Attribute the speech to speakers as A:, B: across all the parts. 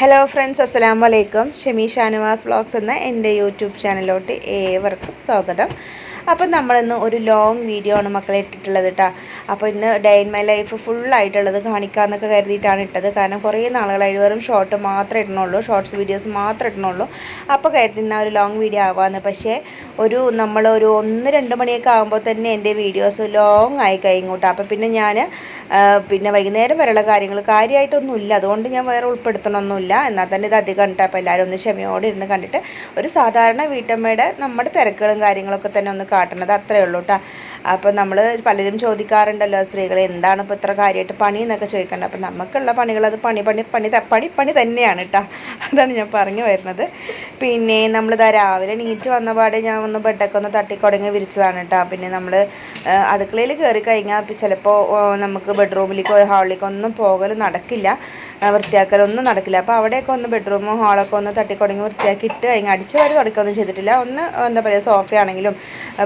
A: Hello friends അസ്സലാം വലൈക്കും Shami Shanavas vlogs എന്ന എന്റെ യൂട്യൂബ് ചാനലിലോട്ട് ഏവർക്കും സ്വാഗതം. അപ്പം നമ്മളിന്ന് ഒരു ലോങ് വീഡിയോ ആണ് മക്കളെ ഇട്ടിട്ടുള്ളത് കേട്ടോ അപ്പോൾ ഇന്ന് ഡേ ഇൻ മൈ ലൈഫ് ഫുള്ളായിട്ടുള്ളത് കാണിക്കാമെന്നൊക്കെ കരുതിയിട്ടാണ് ഇട്ടത്. കാരണം കുറേ നാളുകളായി വെറും ഷോർട്ട് മാത്രമേ ഇടണുള്ളൂ. ഷോർട്സ് വീഡിയോസ് മാത്രമേ ഇടണുള്ളൂ. അപ്പോൾ കരുതുന്ന ഒരു ലോങ് വീഡിയോ ആവാമെന്ന് പക്ഷേ ഒരു നമ്മൾ ഒരു ഒന്ന് രണ്ട് മണിയൊക്കെ ആകുമ്പോൾ തന്നെ എന്റെ വീഡിയോസ് ലോങ് ആയി കഴിഞ്ഞു കേട്ടോ അപ്പോൾ പിന്നെ ഞാൻ പിന്നെ വൈകുന്നേരം വരെയുള്ള കാര്യങ്ങൾ കാര്യമായിട്ടൊന്നുമില്ല. അതുകൊണ്ട് ഞാൻ വേറെ ഉൾപ്പെടുത്തണമൊന്നുമില്ല. എന്നാൽ തന്നെ ഇത് അധികം കണ്ടിട്ട് അപ്പോൾ എല്ലാവരും ഒന്ന് ക്ഷമയോടെ ഇരുന്ന് കണ്ടിട്ട് ഒരു സാധാരണ വീട്ടമ്മയുടെ നമ്മുടെ തിരക്കുകളും കാര്യങ്ങളൊക്കെ തന്നെ ഒന്ന് കാട്ടണത് അത്രയേ ഉള്ളൂ കേട്ടോ. അപ്പോൾ നമ്മൾ പലരും ചോദിക്കാറുണ്ടല്ലോ സ്ത്രീകൾ എന്താണ് ഇപ്പോൾ ഇത്ര കാര്യമായിട്ട് പണി? എന്നൊക്കെ ചോദിക്കേണ്ടത് അപ്പോൾ നമുക്കുള്ള പണികൾ അത് പണി പണി പണി പണി പണി തന്നെയാണ് കേട്ടോ അതാണ് ഞാൻ പറഞ്ഞു വരുന്നത്. പിന്നെ നമ്മൾ നമ്മളിതാ രാവിലെ നീറ്റ് വന്ന പാടെ ഞാൻ ഒന്ന് ബെഡൊക്കെ ഒന്ന് തട്ടിക്കുടങ്ങി വിരിച്ചതാണ് കേട്ടോ പിന്നെ നമ്മൾ അടുക്കളയിൽ കയറി കഴിഞ്ഞാൽ ചിലപ്പോൾ നമുക്ക് ബെഡ്റൂമിലേക്കോ ഹാളിലേക്കോ ഒന്നും പോകൽ നടക്കില്ല. വൃത്തിയാക്കലൊന്നും നടക്കില്ല. അപ്പോൾ അവിടെയൊക്കെ ഒന്ന് ബെഡ്റൂമും ഹാളൊക്കെ ഒന്ന് തട്ടിക്കുടങ്ങി വൃത്തിയാക്കി ഇട്ട് കഴിഞ്ഞാൽ അടിച്ചു വരെ തുടക്കുകയൊന്നും ചെയ്തിട്ടില്ല. ഒന്ന് എന്താ പറയുക സോഫയാണെങ്കിലും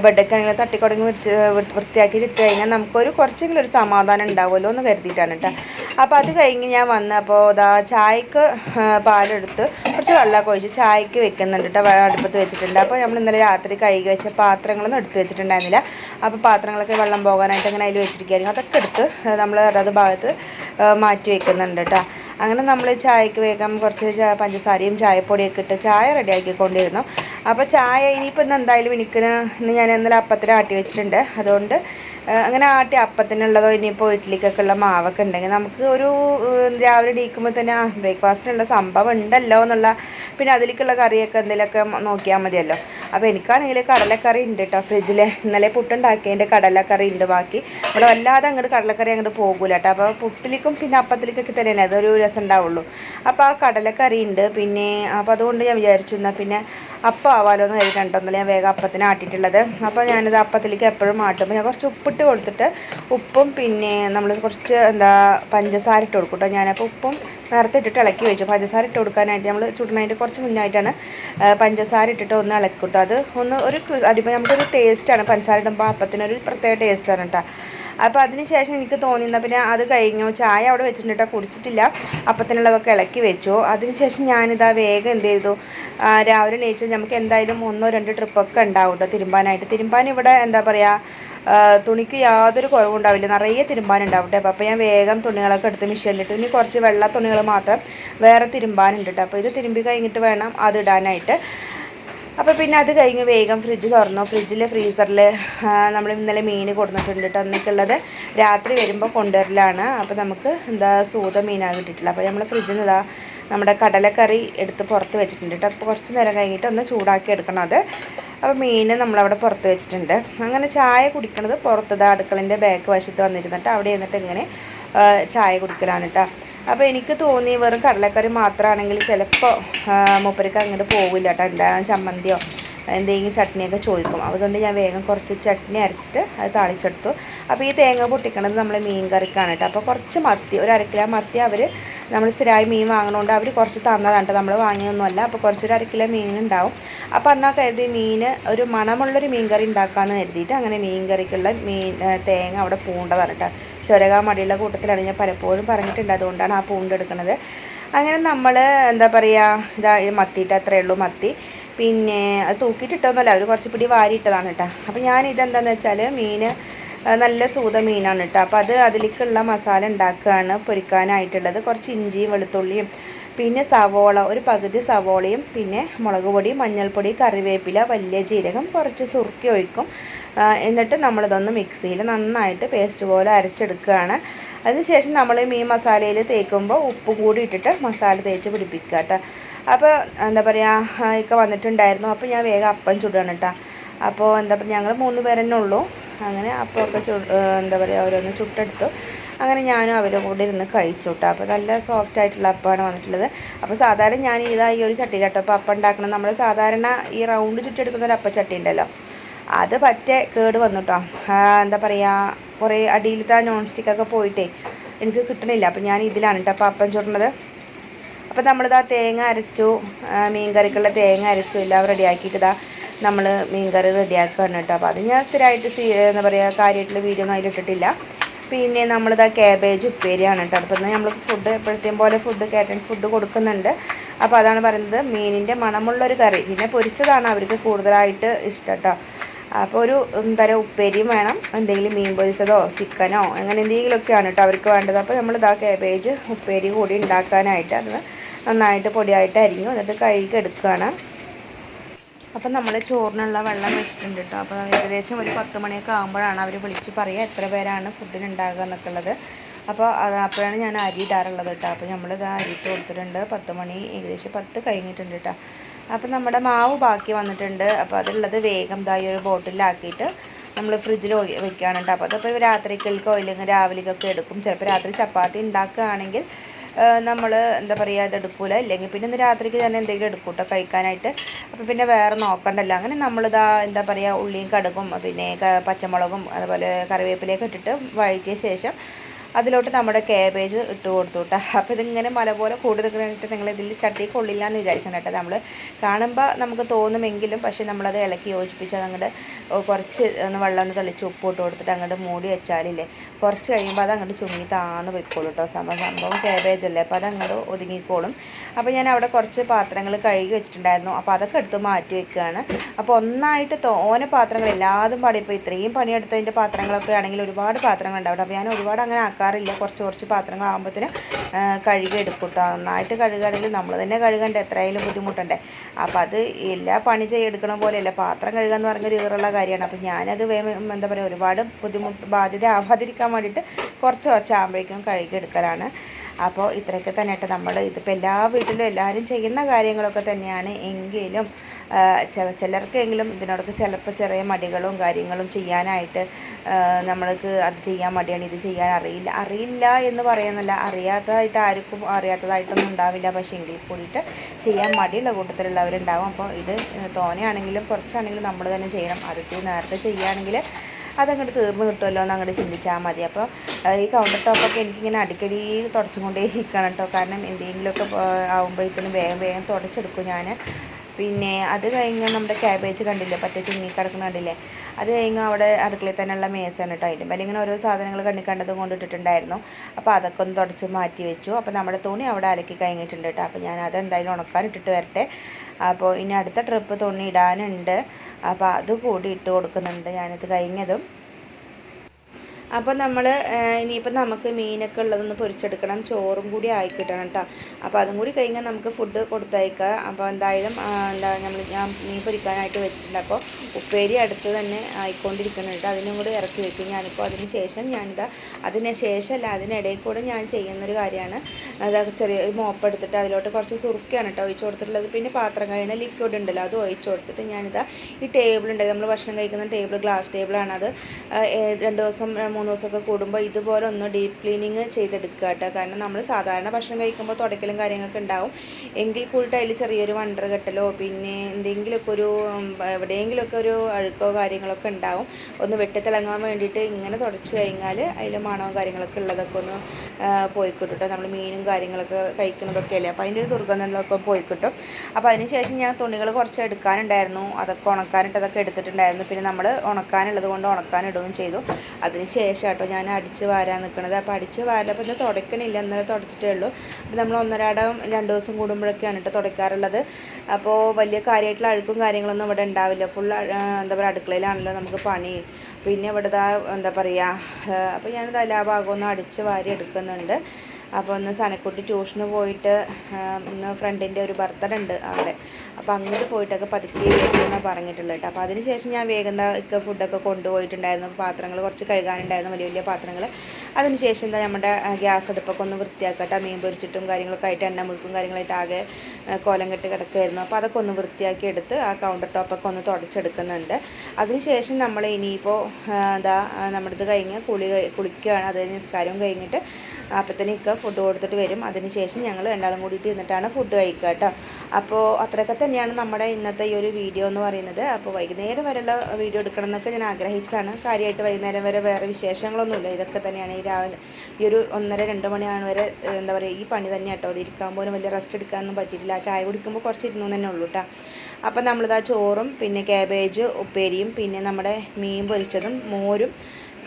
A: ബെഡൊക്കെ ആണെങ്കിലും തട്ടിക്കുടങ്ങി വൃത്തി വൃത്തിയാക്കി ഇട്ട് കഴിഞ്ഞാൽ നമുക്കൊരു കുറച്ചെങ്കിലും ഒരു സമാധാനം ഉണ്ടാവുമല്ലോ എന്ന് കരുതിയിട്ടാണ് കേട്ടോ. അപ്പോൾ അത് കഴിഞ്ഞ് ഞാൻ വന്ന് അപ്പോൾ ഇതാ ചായക്ക് പാലെടുത്ത് കുറച്ച് വെള്ളമൊക്കെ ഒഴിച്ച് ചായക്ക് വെക്കുന്നുണ്ട് കേട്ടോ അടുപ്പത്ത് വെച്ചിട്ടുണ്ട്. അപ്പോൾ നമ്മൾ ഇന്നലെ രാത്രി കഴുകി വെച്ച പാത്രങ്ങളൊന്നും എടുത്ത് വെച്ചിട്ടുണ്ടായിരുന്നില്ല. അപ്പോൾ പാത്രങ്ങളൊക്കെ വെള്ളം പോകാനായിട്ട് അങ്ങനെ അതിൽ വെച്ചിരിക്കുകയായിരുന്നു. അതൊക്കെ എടുത്ത് നമ്മൾ അതാത് ഭാഗത്ത് മാറ്റി വെക്കുന്നുണ്ട് കേട്ടോ. അങ്ങനെ നമ്മൾ ചായക്ക് വേഗം കുറച്ച് പഞ്ചസാരയും ചായപ്പൊടിയൊക്കെ ഇട്ട് ചായ റെഡിയാക്കിക്കൊണ്ടിരുന്നു. അപ്പോൾ ചായ ഇനിയിപ്പോൾ ഇന്ന് എന്തായാലും എനിക്കിന് ഇന്ന് ഞാൻ ഇന്നലെ അപ്പത്തിന് ആട്ടി വെച്ചിട്ടുണ്ട്. അതുകൊണ്ട് അങ്ങനെ ആട്ടി അപ്പത്തിനുള്ളതോ ഇനിയിപ്പോൾ ഇഡ്ഡലിക്കൊക്കെ ഉള്ള മാവൊക്കെ ഉണ്ടെങ്കിൽ നമുക്ക് ഒരു രാവിലെ ഇടിക്കുമ്പോൾ തന്നെ ആ ബ്രേക്ക്ഫാസ്റ്റിനുള്ള സംഭവം ഉണ്ടല്ലോ എന്നുള്ള പിന്നെ അതിലേക്കുള്ള കറിയൊക്കെ എന്തെങ്കിലുമൊക്കെ നോക്കിയാൽ മതിയല്ലോ. അപ്പോൾ എനിക്കാണെങ്കിൽ കടലക്കറി ഉണ്ട് കേട്ടോ ഫ്രിഡ്ജിൽ ഇന്നലെ പുട്ടുണ്ടാക്കിയതിന്റെ കടലക്കറി ഉണ്ട് ബാക്കി. ഇവിടെ വല്ലാതെ അങ്ങോട്ട് കടലക്കറി അങ്ങോട്ട് പോകൂല കേട്ടോ. അപ്പോൾ പുട്ടിലേക്കും പിന്നെ അപ്പത്തിലേക്കൊക്കെ തന്നെയാണ്. അതൊരു രസം ഉണ്ടാവുള്ളൂ. അപ്പോൾ ആ കടലക്കറി ഉണ്ട്. പിന്നെ അപ്പോൾ അതുകൊണ്ട് ഞാൻ വിചാരിച്ചു എന്നാൽ പിന്നെ അപ്പം ആവാലോ എന്ന് കരുതിട്ടോ ഞാൻ വേഗം അപ്പത്തിന് ആട്ടിയിട്ടുള്ളത്. അപ്പോൾ ഞാനിത് അപ്പത്തിലേക്ക് എപ്പോഴും ആട്ടുമ്പോൾ ഞാൻ കുറച്ച് ഉപ്പിട്ട് കൊടുത്തിട്ട് ഉപ്പും പിന്നെ നമ്മൾ കുറച്ച് എന്താ പഞ്ചസാര ഇട്ട് കൊടുക്കും കേട്ടോ ഞാനപ്പോൾ ഉപ്പും നേരത്തെ ഇട്ടിട്ട് ഇളക്കി വെച്ചു. പഞ്ചസാര ഇട്ട് കൊടുക്കാനായിട്ട് നമ്മൾ ചുടുന്നതിന്റെ കുറച്ച് മുന്നായിട്ടാണ് പഞ്ചസാര ഇട്ടിട്ട് ഒന്ന് ഇളക്കും കേട്ടോ അത് ഒന്ന് ഒരു അടിപൊളി നമുക്കൊരു ടേസ്റ്റാണ് പഞ്ചസാര ഇടുമ്പോൾ അപ്പത്തിനൊരു പ്രത്യേക ടേസ്റ്റാണ് കേട്ടോ അപ്പോൾ അതിന് ശേഷം എനിക്ക് തോന്നിയിരുന്ന പിന്നെ അത് കഴിഞ്ഞു. ചായ അവിടെ വെച്ചിട്ടുണ്ടോ കുടിച്ചിട്ടില്ല. അപ്പത്തിനുള്ളതൊക്കെ ഇളക്കി വെച്ചു. അതിന് ശേഷം ഞാനിതാ വേഗം എന്ത് ചെയ്തു? രാവിലെ എണീച്ചാൽ നമുക്ക് എന്തായാലും ഒന്നോ രണ്ടോ ട്രിപ്പൊക്കെ ഉണ്ടാവും കേട്ടോ തിരുമ്പാനായിട്ട്. തിരുമ്പാൻ ഇവിടെ എന്താ പറയുക തുണിക്ക് യാതൊരു കുറവുണ്ടാവില്ല നിറയെ തിരുമ്പാനുണ്ടാവും കേട്ടോ അപ്പോൾ ഞാൻ വേഗം തുണികളൊക്കെ എടുത്ത് മിഷീനിലിട്ട് ഇനി കുറച്ച് വെള്ള തുണികൾ മാത്രം വേറെ തിരുമ്പാനുണ്ട് കേട്ടോ അപ്പോൾ ഇത് തിരുമ്പി കഴിഞ്ഞിട്ട് വേണം അത് ഇടാനായിട്ട്. അപ്പോൾ പിന്നെ അത് കഴിഞ്ഞ് വേഗം ഫ്രിഡ്ജ് തുറന്നു. ഫ്രിഡ്ജിൽ ഫ്രീസറിൽ നമ്മൾ ഇന്നലെ മീൻ കൊടുത്തിട്ടുണ്ട് കേട്ടോ അന്നേക്കുള്ളത് രാത്രി വരുമ്പോൾ കൊണ്ടുവരലാണ്. അപ്പോൾ നമുക്ക് എന്താ സൂത മീനാണ് കിട്ടിയിട്ടുള്ളത്. അപ്പോൾ നമ്മൾ ഫ്രിഡ്ജിൽ നിന്ന് നമ്മുടെ കടലക്കറി എടുത്ത് പുറത്ത് വെച്ചിട്ടുണ്ട് കേട്ടോ അപ്പോൾ കുറച്ച് നേരം കഴിഞ്ഞിട്ട് ഒന്ന് ചൂടാക്കി എടുക്കണം അത്. അപ്പോൾ മീൻ നമ്മളവിടെ പുറത്ത് വെച്ചിട്ടുണ്ട്. അങ്ങനെ ചായ കുടിക്കണത് പുറത്തത് അടുക്കളന്റെ ബാക്ക് വശത്ത് വന്നിരുന്നിട്ട് അവിടെ ഇരുന്നിട്ട് ഇങ്ങനെ ചായ കുടിക്കലാണ് കേട്ടോ അപ്പോൾ എനിക്ക് തോന്നി വെറും കടലക്കറി മാത്രമാണെങ്കിൽ ചിലപ്പോൾ മൂപ്പർക്ക് അങ്ങോട്ട് പോകില്ല കേട്ടോ എന്താ ചമ്മന്തിയോ എന്തെങ്കിലും ചട്നിയൊക്കെ ചോദിക്കും. അതുകൊണ്ട് ഞാൻ വേഗം കുറച്ച് ചട്നി അരച്ചിട്ട് അത് താളിച്ചെടുത്തു. അപ്പോൾ ഈ തേങ്ങ പൊട്ടിക്കണത് നമ്മൾ മീൻ കറിക്കാണ് കേട്ടോ. അപ്പോൾ കുറച്ച് മത്തി ഒരു അരക്കിലോ മത്തി അവർ നമ്മൾ സ്ഥിരമായി മീൻ വാങ്ങണോണ്ട് അവർ കുറച്ച് തന്നതാണ് നമ്മൾ വാങ്ങിയൊന്നുമല്ല അപ്പോൾ കുറച്ചൊരു അരക്കിലോ മീൻ ഉണ്ടാവും അപ്പോൾ എന്നാൽ കരുതി മീൻ ഒരു മണമുള്ളൊരു മീൻ കറി ഉണ്ടാക്കാമെന്ന് കരുതിയിട്ട് അങ്ങനെ മീൻ കറിക്കുള്ള മീൻ തേങ്ങ അവിടെ പൂണ്ടതാണ് കേട്ടോ. ചുരകാൻ മടിയുള്ള കൂട്ടത്തിലാണ് ഞാൻ പലപ്പോഴും പറഞ്ഞിട്ടുണ്ട്. അതുകൊണ്ടാണ് ആ പൂണ്ടെടുക്കുന്നത് അങ്ങനെ നമ്മൾ എന്താ പറയുക ഇതാ മത്തിയിട്ട് അത്രയേ ഉള്ളൂ മത്തി. പിന്നെ അത് തൂക്കിയിട്ടിട്ടൊന്നുമല്ല. അവർ കുറച്ച് പിടി വാരിയിട്ടതാണ് കേട്ടോ. അപ്പോൾ ഞാൻ ഇതെന്താണെന്ന് വെച്ചാൽ മീൻ നല്ല സൂത മീനാണ് കേട്ടോ അപ്പോൾ അത് അതിലേക്കുള്ള മസാല ഉണ്ടാക്കുകയാണ് പൊരിക്കാനായിട്ടുള്ളത്. കുറച്ച് ഇഞ്ചിയും വെളുത്തുള്ളിയും പിന്നെ സവോള ഒരു പകുതി സവോളയും പിന്നെ മുളക് പൊടി മഞ്ഞൾപ്പൊടി കറിവേപ്പില വലിയ ജീരകം കുറച്ച് സുറുക്കി ഒഴിക്കും. എന്നിട്ട് നമ്മളിതൊന്ന് മിക്സിയിൽ നന്നായിട്ട് പേസ്റ്റ് പോലെ അരച്ചെടുക്കുകയാണ്. അതിനുശേഷം നമ്മൾ മീൻ മസാലയിൽ തേക്കുമ്പോൾ ഉപ്പ് കൂടി ഇട്ടിട്ട് മസാല തേച്ച് പിടിപ്പിക്കുക കേട്ടോ അപ്പോൾ എന്താ പറയുക ഒക്കെ വന്നിട്ടുണ്ടായിരുന്നു. അപ്പോൾ ഞാൻ വേഗം അപ്പം ചുടുകയാണ് കേട്ടോ അപ്പോൾ എന്താ പറയുക ഞങ്ങൾ മൂന്ന് പേരെന്നെ ഉള്ളൂ. അങ്ങനെ അപ്പമൊക്കെ ചു എന്താ പറയുക ഓരോന്ന് ചുട്ടെടുത്തു. അങ്ങനെ ഞാനും അവരുടെ കൂടെ ഇരുന്ന് കഴിച്ചു കേട്ടോ അപ്പോൾ നല്ല സോഫ്റ്റ് ആയിട്ടുള്ള അപ്പമാണ് വന്നിട്ടുള്ളത്. അപ്പോൾ സാധാരണ ഞാൻ ഇതാ ഈ ഒരു ചട്ടിയിലാട്ടോ അപ്പോൾ അപ്പം ഉണ്ടാക്കണം നമ്മൾ സാധാരണ ഈ റൗണ്ട് ചുറ്റെടുക്കുന്ന ഒരു അപ്പച്ചട്ടി ഉണ്ടല്ലോ. അത് പറ്റേ കേട് വന്നു കേട്ടോ എന്താ പറയുക കുറേ അടിയിലത്തെ നോൺ സ്റ്റിക്കൊക്കെ പോയിട്ടേ എനിക്ക് കിട്ടണില്ല. അപ്പോൾ ഞാൻ ഇതിലാണ് കേട്ടോ അപ്പോൾ അപ്പം ചുടുന്നത് അപ്പോൾ നമ്മളിതാ തേങ്ങ അരച്ചു. മീൻ കറിക്കുള്ള തേങ്ങ അരച്ചു. എല്ലാം റെഡിയാക്കിയിട്ട് ഇതാ നമ്മൾ മീൻകറി റെഡിയാക്കുകയാണ് കേട്ടോ അപ്പോൾ അത് ഞാൻ സ്ഥിരമായിട്ട് സീ എന്താ പറയുക കാര്യമായിട്ടുള്ള വീഡിയോ ഒന്നും അതിലിട്ടിട്ടില്ല. പിന്നെ നമ്മളിതാ ക്യാബേജ് ഉപ്പേരിയാണ് കേട്ടോ. അപ്പോൾ നമ്മൾ ഫുഡ് എപ്പോഴത്തെയും പോലെ ഫുഡ് കാറ്റൻ ഫുഡ് കൊടുക്കുന്നുണ്ട്. അപ്പോൾ അതാണ് പറയുന്നത് മീനിന്റെ മണമുള്ളൊരു കറി. പിന്നെ പൊരിച്ചതാണ് അവർക്ക് കൂടുതലായിട്ട് ഇഷ്ടം കേട്ടോ. അപ്പോൾ ഒരു തരം ഉപ്പേരിയും വേണം. എന്തെങ്കിലും മീൻ പൊരിച്ചതോ ചിക്കനോ അങ്ങനെ എന്തെങ്കിലുമൊക്കെയാണ് കേട്ടോ അവർക്ക് വേണ്ടത്. അപ്പോൾ നമ്മൾ ഇതാ കാബേജ് ഉപ്പേരി കൂടി ഉണ്ടാക്കാനായിട്ട് അത് നന്നായിട്ട് പൊടിയായിട്ട് അരിഞ്ഞു. എന്നിട്ട് കഴുകി എടുക്കുകയാണ്. അപ്പം നമ്മൾ ചോറിനുള്ള വെള്ളം വെച്ചിട്ടുണ്ട് കേട്ടോ അപ്പോൾ ഏകദേശം ഒരു പത്ത് മണിയൊക്കെ ആകുമ്പോഴാണ് അവർ വിളിച്ച് പറയുക എത്ര പേരാണ് ഫുഡിന് ഉണ്ടാകുക എന്നൊക്കെ ഉള്ളത് അപ്പോൾ അപ്പോഴാണ് ഞാൻ അരി ഇടാറുള്ളത് കേട്ടോ അപ്പോൾ നമ്മളിത് അരി ഇട്ട് കൊടുത്തിട്ടുണ്ട്. പത്ത് മണി ഏകദേശം പത്ത് കഴിഞ്ഞിട്ടുണ്ട് കേട്ടോ അപ്പോൾ നമ്മുടെ മാവ് ബാക്കി വന്നിട്ടുണ്ട്. അപ്പോൾ അതുള്ളത് വേഗം ഇതായി ഒരു ബോട്ടിലാക്കിയിട്ട് നമ്മൾ ഫ്രിഡ്ജിൽ വെക്കുകയാണ് കേട്ടോ അപ്പോൾ അതപ്പോൾ രാത്രിക്കൽക്കോ ഇല്ലെങ്കിൽ രാവിലേക്കൊക്കെ എടുക്കും. ചിലപ്പോൾ രാത്രി ചപ്പാത്തി ഉണ്ടാക്കുകയാണെങ്കിൽ നമ്മൾ എന്താ പറയുക ഇത് എടുക്കൂല. ഇല്ലെങ്കിൽ പിന്നെ ഇന്ന് രാത്രിക്ക് തന്നെ എന്തെങ്കിലും എടുക്കും കേട്ടോ കഴിക്കാനായിട്ട്. അപ്പോൾ പിന്നെ വേറെ നോക്കണ്ടല്ലോ. അങ്ങനെ നമ്മളിതാ എന്താ പറയുക ഉള്ളിയും കടുകും പിന്നെ പച്ചമുളകും അതുപോലെ കറിവേപ്പിലയൊക്കെ ഇട്ടിട്ട് വഴറ്റിയ ശേഷം അതിലോട്ട് നമ്മുടെ കാബേജ് ഇട്ട് കൊടുത്തു കേട്ടോ അപ്പോൾ ഇതിങ്ങനെ മല പോലെ കൂടി നിൽക്കണമെന്നിട്ട് നിങ്ങൾ ഇതിൽ ചട്ടി കൊള്ളില്ല എന്ന് വിചാരിക്കണം കേട്ടോ നമ്മൾ കാണുമ്പോൾ നമുക്ക് തോന്നുമെങ്കിലും പക്ഷേ നമ്മളത് ഇളക്കി യോജിപ്പിച്ച് അങ്ങോട്ട് കുറച്ച് ഒന്ന് വെള്ളം ഒന്ന് തെളിച്ച് ഉപ്പ് ഇട്ട് കൊടുത്തിട്ട് അങ്ങോട്ട് മൂടി വെച്ചാലില്ലേ. കുറച്ച് കഴിയുമ്പോൾ അത് അങ്ങോട്ട് ചുങ്ങി താന്ന് പോയിക്കോളും കേട്ടോ സംഭവം സംഭവം കാബേജ് അല്ലേ? അപ്പോൾ അതങ്ങോട്ട് ഒതുങ്ങിക്കോളും. അപ്പോൾ ഞാൻ അവിടെ കുറച്ച് പാത്രങ്ങൾ കഴുകി വെച്ചിട്ടുണ്ടായിരുന്നു. അപ്പോൾ അതൊക്കെ എടുത്ത് മാറ്റി വെക്കുകയാണ് അപ്പോൾ ഒന്നായിട്ട് തോന പാത്രങ്ങൾ എല്ലാതും പാടി. ഇപ്പോൾ ഇത്രയും പണിയെടുത്തതിന്റെ പാത്രങ്ങളൊക്കെ ആണെങ്കിൽ ഒരുപാട് പാത്രങ്ങൾ ഉണ്ടാവും അപ്പോൾ ഞാൻ ഒരുപാട് അങ്ങനെ ആക്കാറില്ല. കുറച്ച് കുറച്ച് പാത്രങ്ങളാകുമ്പോഴത്തേന് കഴുകി എടുക്കും കേട്ടോ നന്നായിട്ട് കഴുകുകയാണെങ്കിൽ നമ്മൾ തന്നെ കഴുകണ്ടേ? എത്രയായാലും ബുദ്ധിമുട്ടുണ്ടേ? അപ്പോൾ അത് എല്ലാ പണി ചെയ്യെടുക്കണ പോലെയല്ല. പാത്രം കഴുകുക എന്ന് പറഞ്ഞൊരു ഈറുള്ള കാര്യമാണ്. അപ്പോൾ ഞാനത് എന്താ പറയുക ഒരുപാട് ബുദ്ധിമുട്ട് ബാധ്യത ആവാതിരിക്കാൻ വേണ്ടിയിട്ട് കുറച്ച് കുറച്ചാകുമ്പോഴേക്കും കഴുകി എടുക്കലാണ്. അപ്പോൾ ഇത്രയൊക്കെ തന്നെ നമ്മൾ ഇതിപ്പോൾ എല്ലാ വീട്ടിലും എല്ലാവരും ചെയ്യുന്ന കാര്യങ്ങളൊക്കെ തന്നെയാണ് എങ്കിലും ചിലർക്കെങ്കിലും ഇതിനോടൊക്കെ ചിലപ്പോൾ ചെറിയ മടികളും കാര്യങ്ങളും ചെയ്യാനായിട്ട് നമ്മൾക്ക് അത് ചെയ്യാൻ മടിയാണ് ഇത് ചെയ്യാൻ അറിയില്ല അറിയില്ല എന്ന് പറയുന്നില്ല. അറിയാത്തതായിട്ട് ആർക്കും അറിയാത്തതായിട്ടൊന്നും ഉണ്ടാവില്ല. പക്ഷേ എങ്കിൽ കൂടിയിട്ട് ചെയ്യാൻ മടിയുള്ള കൂട്ടത്തിലുള്ളവരുണ്ടാവും. അപ്പോൾ ഇത് തോനെയാണെങ്കിലും കുറച്ചാണെങ്കിലും നമ്മൾ തന്നെ ചെയ്യണം. അതൊക്കെ നേരത്തെ ചെയ്യുകയാണെങ്കിൽ അതങ്ങോട്ട് തീർന്നു കിട്ടുമല്ലോ എന്ന് അങ്ങോട്ട് ചിന്തിച്ചാൽ മതി. അപ്പോൾ ഈ കൗണ്ടർ ടോപ്പൊക്കെ എനിക്കിങ്ങനെ അടിക്കടി തുടച്ചുകൊണ്ടേ ഇരിക്കണം കേട്ടോ. കാരണം എന്തെങ്കിലുമൊക്കെ ആകുമ്പോഴത്തേനും വേഗം വേഗം തുടച്ചെടുക്കും ഞാൻ. പിന്നെ അത് കഴിഞ്ഞ് നമ്മുടെ ക്യാബേജ് കണ്ടില്ലേ? പറ്റ ചുങ്ങി കിടക്കുന്ന കണ്ടില്ലേ? അത് കഴിഞ്ഞ് അവിടെ അടുക്കളയിൽ തന്നെയുള്ള മേസാണ് കേട്ടോ അതിന്റെ മേലെ ഇങ്ങനെ ഓരോ സാധനങ്ങൾ കണ്ണി കണ്ടത് കൊണ്ടിട്ടിട്ടുണ്ടായിരുന്നു. അപ്പോൾ അതൊക്കെ ഒന്ന് തുടച്ച് മാറ്റി വെച്ചു. അപ്പോൾ നമ്മുടെ തുണി അവിടെ അലക്കി കഴിഞ്ഞിട്ടുണ്ട് കേട്ടോ. അപ്പോൾ ഞാൻ അതെന്തായാലും ഉണക്കാൻ ഇട്ടിട്ട് വരട്ടെ. അപ്പോൾ ഇനി അടുത്ത ട്രിപ്പ് തുണി ഇടാനുണ്ട്. അപ്പോൾ അത് കൂടി ഇട്ട് കൊടുക്കുന്നുണ്ട് ഞാനിത് കഴിഞ്ഞതും. അപ്പോൾ നമ്മൾ ഇനിയിപ്പോൾ നമുക്ക് മീനൊക്കെ ഉള്ളതൊന്ന് പൊരിച്ചെടുക്കണം. ചോറും കൂടി ആയി കിട്ടണം കേട്ടോ അപ്പോൾ അതും കൂടി കഴിഞ്ഞാൽ നമുക്ക് ഫുഡ് കൊടുത്തയക്കുക അപ്പോൾ എന്തായാലും എന്താ നമ്മൾ ഞാൻ മീൻ പൊരിക്കാനായിട്ട് വെച്ചിട്ടുണ്ട്. അപ്പോൾ ഉപ്പേരി അടുത്ത് തന്നെ ആയിക്കൊണ്ടിരിക്കുന്നുണ്ട് അതിനും കൂടി ഇറക്കി വെക്കും. ഞാനിപ്പോൾ അതിന് ശേഷം ഞാനിതാ അതിന് ശേഷമല്ല അതിനിടയിൽ കൂടെ ഞാൻ ചെയ്യുന്നൊരു കാര്യമാണ്. അതൊക്കെ ചെറിയ ഒരു മോപ്പ് എടുത്തിട്ട് അതിലോട്ട് കുറച്ച് സുറുക്കിയാണ് കേട്ടോ ഒഴിച്ച് കൊടുത്തിട്ടുള്ളത്. പിന്നെ പാത്രം കഴിയുന്ന ലിക്വിഡ് ഉണ്ടല്ലോ അത് ഒഴിച്ച് കൊടുത്തിട്ട് ഞാനിതാ ഈ ടേബിൾ ഉണ്ടായി. നമ്മൾ ഭക്ഷണം കഴിക്കുന്ന ടേബിൾ ഗ്ലാസ് ടേബിളാണ് അത് രണ്ട് ദിവസം മൂന്ന് ദിവസമൊക്കെ കൂടുമ്പോൾ ഇതുപോലെ ഒന്ന് ഡീപ്പ് ക്ലീനിങ് ചെയ്തെടുക്കുക കേട്ടോ. കാരണം നമ്മൾ സാധാരണ ഭക്ഷണം കഴിക്കുമ്പോൾ തുടക്കലും കാര്യങ്ങളൊക്കെ ഉണ്ടാവും. എങ്കിൽ കൂടിയിട്ട് അതിൽ ചെറിയൊരു വണ്ടർ കെട്ടലോ പിന്നെ എന്തെങ്കിലുമൊക്കെ ഒരു എവിടെയെങ്കിലുമൊക്കെ ഒരു അഴുക്കോ കാര്യങ്ങളൊക്കെ ഉണ്ടാവും. ഒന്ന് വെട്ടിത്തിളങ്ങാൻ വേണ്ടിയിട്ട് ഇങ്ങനെ തുടച്ച് കഴിഞ്ഞാൽ അതിൽ മണവും കാര്യങ്ങളൊക്കെ ഉള്ളതൊക്കെ ഒന്ന് പോയി കിട്ടും. നമ്മൾ മീനും കാര്യങ്ങളൊക്കെ കഴിക്കുന്നതൊക്കെ അല്ലേ അപ്പോൾ അതിന്റെ ഒരു ദുർഗന്ധങ്ങളൊക്കെ പോയി കിട്ടും അപ്പോൾ അതിന് ശേഷം ഞാൻ തുണികൾ കുറച്ച് എടുക്കാനുണ്ടായിരുന്നു. അതൊക്കെ ഉണക്കാനിട്ട് അതൊക്കെ എടുത്തിട്ടുണ്ടായിരുന്നു. പിന്നെ നമ്മൾ ഉണക്കാനുള്ളത് കൊണ്ട് ഉണക്കാനിടുകയും ചെയ്തു. അതിന് കേട്ടോ ഞാൻ അടിച്ച് വാരാൻ നിൽക്കുന്നത് അപ്പോൾ അടിച്ച് വാരപ്പോൾ ഇന്ന് തുടക്കണില്ല ഇന്നലെ തുടച്ചിട്ടേ ഉള്ളൂ. അപ്പോൾ നമ്മൾ ഒന്നരാടം രണ്ട് ദിവസം കൂടുമ്പോഴൊക്കെയാണ് കേട്ടോ തുടയ്ക്കാറുള്ളത് അപ്പോൾ വലിയ കാര്യമായിട്ടുള്ള അഴുക്കും കാര്യങ്ങളൊന്നും ഇവിടെ ഉണ്ടാവില്ല. ഫുൾ എന്താ പറയുക അടുക്കളയിലാണല്ലോ നമുക്ക് പണി. പിന്നെ ഇവിടെ എന്താ പറയുക അപ്പോൾ ഞാനിത് എല്ലാ ഭാഗമൊന്നും അടിച്ച് വാരി എടുക്കുന്നുണ്ട്. അപ്പോൾ ഒന്ന് സനക്കുട്ടി ട്യൂഷന് പോയിട്ട് ഒന്ന് ഫ്രണ്ടിന്റെ ഒരു ബർത്ത്ഡേ ഉണ്ട് അവിടെ. അപ്പോൾ അങ്ങോട്ട് പോയിട്ടൊക്കെ പതുക്കെ എന്നാണ് പറഞ്ഞിട്ടുള്ളത് കേട്ടോ. അപ്പോൾ അതിന് ശേഷം ഞാൻ വേഗം ഒക്കെ ഫുഡൊക്കെ കൊണ്ടുപോയിട്ടുണ്ടായിരുന്നു. പാത്രങ്ങൾ കുറച്ച് കഴുകാനുണ്ടായിരുന്നു വലിയ വലിയ പാത്രങ്ങൾ. അതിന് ശേഷം എന്താ നമ്മുടെ ഗ്യാസ് അടുപ്പൊക്കെ ഒന്ന് വൃത്തിയാക്കട്ടെ. മീൻ പൊരിച്ചിട്ടും കാര്യങ്ങളൊക്കെ ആയിട്ട് എണ്ണ മുഴുക്കും കാര്യങ്ങളായിട്ട് ആകെ കോലം കെട്ട് കിടക്കുമായിരുന്നു അപ്പോൾ അതൊക്കെ ഒന്ന് വൃത്തിയാക്കി എടുത്ത് ആ കൗണ്ടർ ടോപ്പൊക്കെ ഒന്ന് തുടച്ചെടുക്കുന്നുണ്ട്. അതിനുശേഷം നമ്മൾ ഇനിയിപ്പോൾ എന്താ നമ്മുടെ ഇത് കഴിഞ്ഞ് കുളി കുളിക്കുകയാണ് അതായത് നിസ്കാരവും കഴിഞ്ഞിട്ട് അപ്പത്തനെയൊക്കെ ഫുഡ് കൊടുത്തിട്ട് വരും. അതിനുശേഷം ഞങ്ങൾ രണ്ടാളും കൂടിയിട്ട് ഇരുന്നിട്ടാണ് ഫുഡ് കഴിക്കുക കേട്ടോ. അപ്പോൾ അത്രയൊക്കെ തന്നെയാണ് നമ്മുടെ ഇന്നത്തെ ഈ ഒരു വീഡിയോ എന്ന് പറയുന്നത്. അപ്പോൾ വൈകുന്നേരം വരെയുള്ള വീഡിയോ എടുക്കണം എന്നൊക്കെ ഞാൻ ആഗ്രഹിച്ചതാണ്. കാര്യമായിട്ട് വൈകുന്നേരം വരെ വേറെ വിശേഷങ്ങളൊന്നുമില്ല. ഇതൊക്കെ തന്നെയാണ് ഈ രാവിലെ ഈ ഒരു ഒന്നര രണ്ട് മണിയാണ് വരെ എന്താ പറയുക ഈ പണി തന്നെ കേട്ടോ. ഇരിക്കാൻ പോലും വലിയ റെസ്റ്റ് എടുക്കാനൊന്നും പറ്റിയിട്ടില്ല. ചായ കുടിക്കുമ്പോൾ കുറച്ച് ഇരുന്നു തന്നെ ഉള്ളൂ കേട്ടോ. അപ്പം നമ്മളിതാ ചോറും പിന്നെ കാബേജ് ഉപ്പേരിയും പിന്നെ നമ്മുടെ മീൻ പൊരിച്ചതും മോരും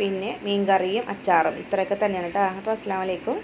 A: പിന്നെ മീൻ കറിയും അച്ചാറും. ഇത്രയൊക്കെ തന്നെയാണ് കേട്ടോ. അപ്പോൾ അസ്സാം വലൈക്കും